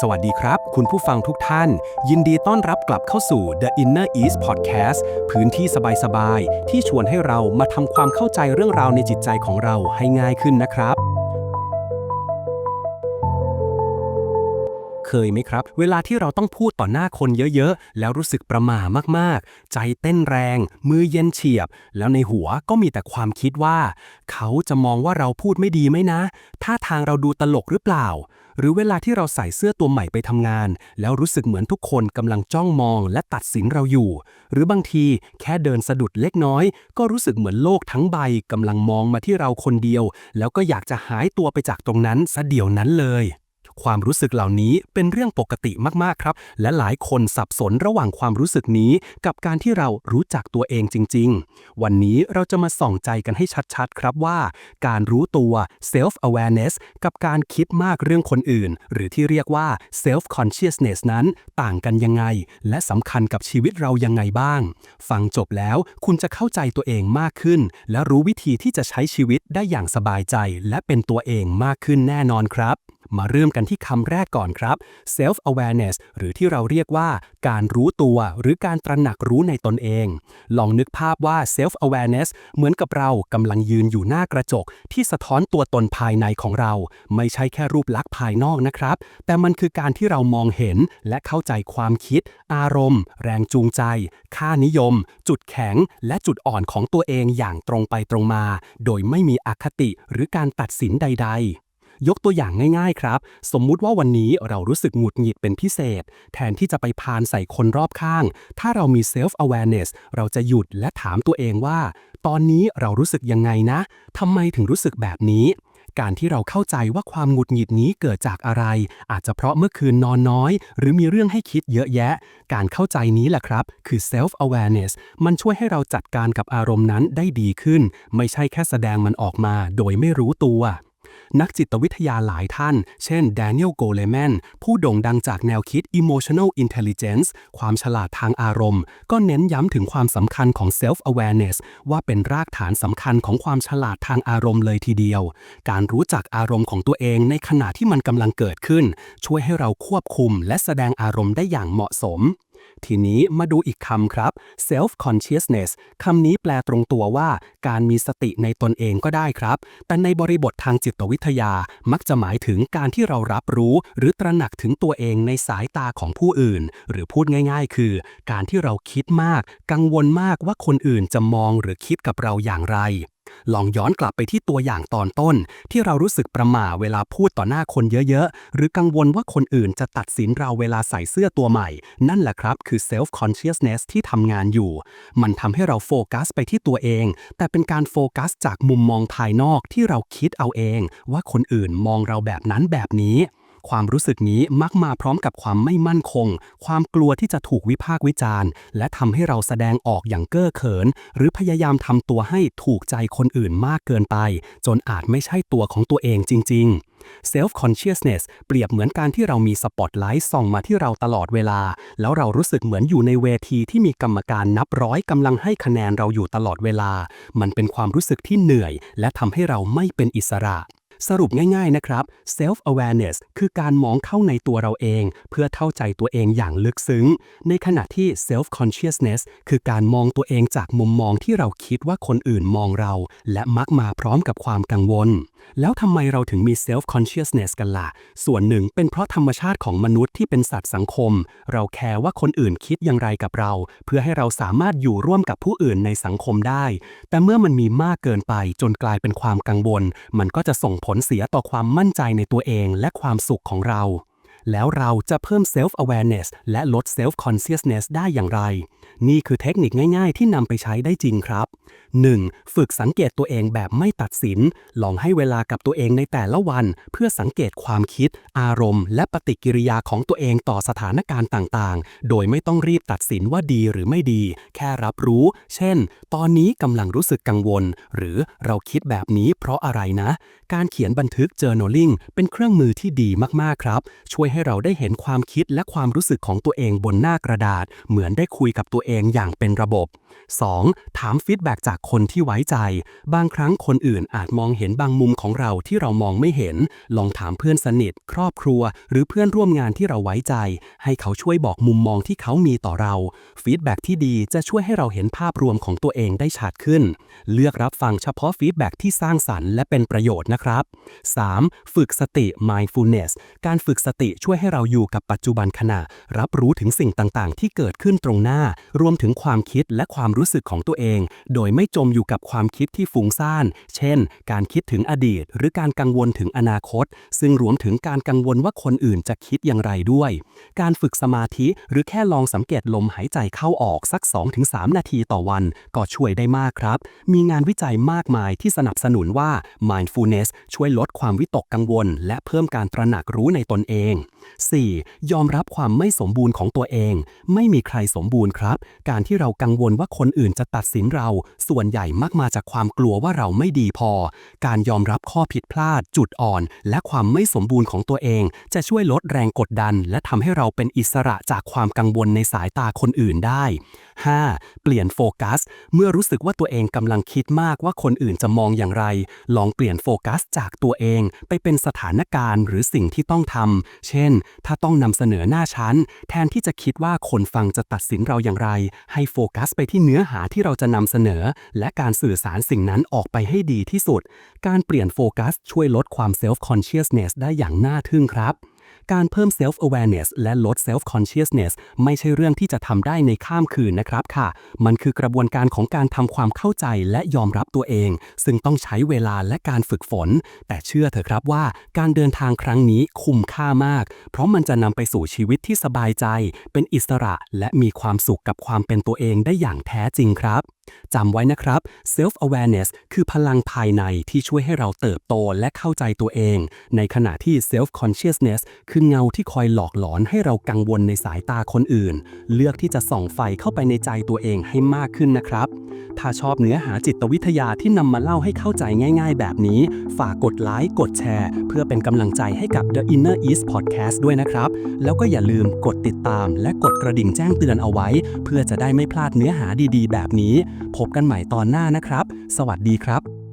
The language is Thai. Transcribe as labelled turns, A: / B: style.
A: สวัสดีครับ คุณผู้ฟังทุกท่าน ยินดีต้อนรับกลับเข้าสู่ The Inner East Podcast พื้นที่สบายๆ ที่ชวนให้เรามาทำความเข้าใจเรื่องราวในจิตใจของเราให้ง่ายขึ้นนะครับ เคยไหมครับ เวลาที่เราต้องพูดต่อหน้าคนเยอะๆ แล้วรู้สึกประหม่ามากๆ ใจเต้นแรง มือเย็นเฉียบ แล้วในหัวก็มีแต่ความคิดว่า เขาจะมองว่าเราพูดไม่ดีไหมนะท่าทางเราดูตลกหรือเปล่า หรือเวลาที่เราใส่เสื้อตัวใหม่ไปทำงาน แล้วรู้สึกเหมือนทุกคนกำลังจ้องมองและตัดสินเราอยู่ หรือบางทีแค่เดินสะดุดเล็กน้อย ก็รู้สึกเหมือนโลกทั้งใบกำลังมองมาที่เราคนเดียว แล้วก็อยากจะหายตัวไปจากตรงนั้นซะเดี๋ยวนั้นเลย ความรู้สึกเหล่านี้เป็นเรื่องปกติมากๆครับ และหลายคนสับสนระหว่างความรู้สึกนี้ กับการที่เรารู้จักตัวเองจริง ๆ วันนี้เราจะมาส่องใจกันให้ชัดๆ ครับว่า การรู้ตัว self awareness กับการคิดมากเรื่องคนอื่น หรือที่เรียกว่า self consciousness นั้นต่างกันยังไง และสำคัญกับชีวิตเรายังไงบ้าง ฟังจบแล้วคุณจะเข้าใจตัวเองมากขึ้น และรู้วิธีที่จะใช้ชีวิตได้อย่างสบายใจ และเป็นตัวเองมากขึ้นแน่นอนครับ มาเริ่มกันที่คำแรกก่อนครับ self awareness หรือที่เราเรียกว่าการรู้ตัวหรือการตระหนักรู้ในตนเอง ลองนึกภาพว่า self awareness เหมือนกับเรากำลังยืนอยู่หน้ากระจก ที่สะท้อนตัวตนภายในของเรา ไม่ใช่แค่รูปลักษณ์ภายนอกนะครับ แต่มันคือการที่เรามองเห็นและเข้าใจความคิด อารมณ์ แรงจูงใจ ค่านิยม จุดแข็ง และจุดอ่อนของตัวเองอย่างตรงไปตรงมา โดยไม่มีอคติหรือการตัดสินใด ๆ ยกตัวอย่างง่ายๆครับ สมมุติว่าวันนี้เรารู้สึกหงุดหงิดเป็นพิเศษ แทนที่จะไปพานใส่คนรอบข้าง ถ้าเรามี self awareness เราจะหยุดและถามตัวเองว่า ตอนนี้เรารู้สึกยังไงนะทำไมถึงรู้สึกแบบนี้การที่เราเข้าใจว่าความหงุดหงิดนี้เกิดจากอะไร อาจจะเพราะเมื่อคืนนอนน้อย หรือมีเรื่องให้คิดเยอะแยะ การเข้าใจนี้แหละครับ คือ self awareness มันช่วยให้เราจัดการกับอารมณ์นั้นได้ดีขึ้น ไม่ใช่แค่แสดงมันออกมาโดยไม่รู้ตัว นักจิตวิทยาหลายท่าน เช่นแดเนียลโกเลแมนผู้โด่งดังจากแนวคิด emotional intelligence ความฉลาดทางอารมณ์ ก็เน้นย้ำถึงความสำคัญของ self awareness ว่าเป็นรากฐานสำคัญของความฉลาดทางอารมณ์เลยทีเดียว การรู้จักอารมณ์ของตัวเองในขณะที่มันกำลังเกิดขึ้น ช่วยให้เราควบคุมและแสดงอารมณ์ได้อย่างเหมาะสม ทีนี้มาดูอีกคำครับ self consciousness คำนี้แปลตรงตัวว่า การมีสติในตนเองก็ได้ครับ แต่ในบริบททางจิตวิทยา มักจะหมายถึงการที่เรารับรู้ หรือตระหนักถึงตัวเองในสายตาของผู้อื่น หรือพูดง่าย ๆ คือ การที่เราคิดมาก กังวลมากว่าคนอื่นจะมองหรือคิดกับเราอย่างไร ลองย้อนกลับไปที่ตัวอย่างตอนต้น ที่เรารู้สึกประหม่าเวลาพูดต่อหน้าคนเยอะๆ หรือกังวลว่าคนอื่นจะตัดสินเราเวลาใส่เสื้อตัวใหม่ นั่นแหละครับคือ self consciousness ที่ทำงานอยู่ มันทำให้เราโฟกัสไปที่ตัวเอง แต่เป็นการโฟกัสจากมุมมองภายนอกที่เราคิดเอาเอง ว่าคนอื่นมองเราแบบนั้นแบบนี้ ความรู้สึกนี้มักมาพร้อมกับความไม่มั่นคง ความกลัวที่จะถูกวิพากษ์วิจารณ์ และทำให้เราแสดงออกอย่างเก้อเขิน หรือพยายามทำตัวให้ถูกใจคนอื่นมากเกินไป จนอาจไม่ใช่ตัวของตัวเองจริง ๆ self consciousness เปรียบเหมือนการที่เรามีสปอตไลท์ส่องมาที่เราตลอดเวลา แล้วเรารู้สึกเหมือนอยู่ในเวทีที่มีกรรมการนับร้อยกำลังให้คะแนนเราอยู่ตลอดเวลา มันเป็นความรู้สึกที่เหนื่อย และทำให้เราไม่เป็นอิสระ สรุปง่ายๆนะครับ self awareness คือการมองเข้าในตัวเราเอง เพื่อเข้าใจตัวเองอย่างลึกซึ้ง ในขณะที่ self consciousness คือการมองตัวเองจากมุมมองที่เราคิดว่าคนอื่นมองเรา และมักมาพร้อมกับความกังวล แล้วทำไมเราถึงมี self consciousness กันล่ะ ส่วนหนึ่งเป็นเพราะธรรมชาติของมนุษย์ที่เป็นสัตว์สังคม เราแคร์ว่าคนอื่นคิดอย่างไรกับเรา เพื่อให้เราสามารถอยู่ร่วมกับผู้อื่นในสังคมได้ แต่เมื่อมันมีมากเกินไปจนกลายเป็นความกังวล มันก็จะส่งผลเสียต่อความมั่นใจในตัวเองและความสุขของเรา แล้วเราจะเพิ่ม self awareness และลด self consciousness ได้อย่างไร นี่คือเทคนิคง่าย ๆ ที่นำไปใช้ได้จริงครับ 1. ฝึกสังเกตตัวเองแบบไม่ตัดสิน ลองให้เวลากับตัวเองในแต่ละวัน เพื่อสังเกตความคิด อารมณ์ และปฏิกิริยาของตัวเองต่อสถานการณ์ต่างๆ โดยไม่ต้องรีบตัดสินว่าดีหรือไม่ดี แค่รับรู้ เช่น ตอนนี้กำลังรู้สึกกังวล หรือเราคิดแบบนี้เพราะอะไรนะ การเขียนบันทึก journaling เป็นเครื่องมือที่ดีมากๆครับ ช่วยใหให้เราได้เห็นความคิดและความรู้สึกของตัวเองบนหน้ากระดาษ เหมือนได้คุยกับตัวเองอย่างเป็นระบบ 2. ถามฟีดแบ็จากคนที่ไว้ใจ บางครั้งคนอื่นอาจมองเห็นบางมุมของเราที่เรามองไม่เห็น ลองถามเพื่อนสนิท ครอบครัว หรือเพื่อนร่วมงานที่เราไว้ใจ ให้เขาช่วยบอกมุมมองที่เขามีต่อเราฟีดแบ็กที่ดีจะช่วยให้เราเห็นภาพรวมของตัวเองได้ชัดขึ้น เลือกรับฟังเฉพาะฟีดแบ็กที่สร้างสรรค์และเป็นประโยชน์นะครับ 3. ฝึกสติ mindfulness การฝึกสติช่วยให้เราอยู่กับปัจจุบันขณะ รับรู้ถึงสิ่งต่างๆ ที่เกิดขึ้นตรงหน้า รวมถึงความคิดและความรู้สึกของตัวเอง โดยไม่จมอยู่กับความคิดที่ฟุ้งซ่าน เช่น การคิดถึงอดีต หรือการกังวลถึงอนาคต ซึ่งรวมถึงการกังวลว่าคนอื่นจะคิดอย่างไรด้วย การฝึกสมาธิหรือแค่ลองสังเกตลมหายใจเข้าออกสัก 2-3 นาทีต่อวัน ก็ช่วยได้มากครับ มีงานวิจัยมากมายที่สนับสนุนว่า mindfulness ช่วยลดความวิตกกังวล และเพิ่มการตระหนักรู้ในตนเอง 4. ยอมรับความไม่สมบูรณ์ของตัวเอง ไม่มีใครสมบูรณ์ครับ การที่เรากังวลว่าคนอื่นจะตัดสินเรา ส่วนใหญ่มักมาจากความกลัวว่าเราไม่ดีพอ การยอมรับข้อผิดพลาด จุดอ่อน และความไม่สมบูรณ์ของตัวเอง จะช่วยลดแรงกดดัน และทำให้เราเป็นอิสระจากความกังวลในสายตาคนอื่นได้ 5. เปลี่ยนโฟกัส เมื่อรู้สึกว่าตัวเองกำลังคิดมากว่าคนอื่นจะมองอย่างไร ลองเปลี่ยนโฟกัสจากตัวเอง ไปเป็นสถานการณ์หรือสิ่งที่ต้องทำ เช่น ถ้าต้องนำเสนอหน้าชั้น แทนที่จะคิดว่าคนฟังจะตัดสินเราอย่างไร ให้โฟกัสไปที่เนื้อหาที่เราจะนำเสนอ และการสื่อสารสิ่งนั้นออกไปให้ดีที่สุด การเปลี่ยนโฟกัสช่วยลดความ self consciousness ได้อย่างน่าทึ่งครับ การเพิ่ม self awareness และลด self consciousness ไม่ใช่เรื่องที่จะทำได้ในข้ามคืนนะครับค่ะ มันคือกระบวนการของการทำความเข้าใจและยอมรับตัวเอง ซึ่งต้องใช้เวลาและการฝึกฝน แต่เชื่อเถอะครับว่า การเดินทางครั้งนี้คุ้มค่ามาก เพราะมันจะนำไปสู่ชีวิตที่สบายใจ เป็นอิสระและมีความสุขกับความเป็นตัวเองได้อย่างแท้จริงครับ จำไว้นะครับ self awareness คือพลังภายในที่ช่วยให้เราเติบโตและเข้าใจตัวเอง ในขณะที่ self consciousness คือเงาที่คอยหลอกหลอนให้เรากังวลในสายตาคนอื่น เลือกที่จะส่องไฟเข้าไปในใจตัวเองให้มากขึ้นนะครับ ถ้าชอบเนื้อหาจิตวิทยาที่นำมาเล่าให้เข้าใจง่าย ๆ แบบนี้ ฝากกดไลค์กดแชร์ เพื่อเป็นกำลังใจให้กับ The Inner East Podcast ด้วยนะครับ แล้วก็อย่าลืมกดติดตาม และกดกระดิ่งแจ้งเตือนเอาไว้ เพื่อจะได้ไม่พลาดเนื้อหาดีๆ แบบนี้พบกันใหม่ตอนหน้านะครับ สวัสดีครับ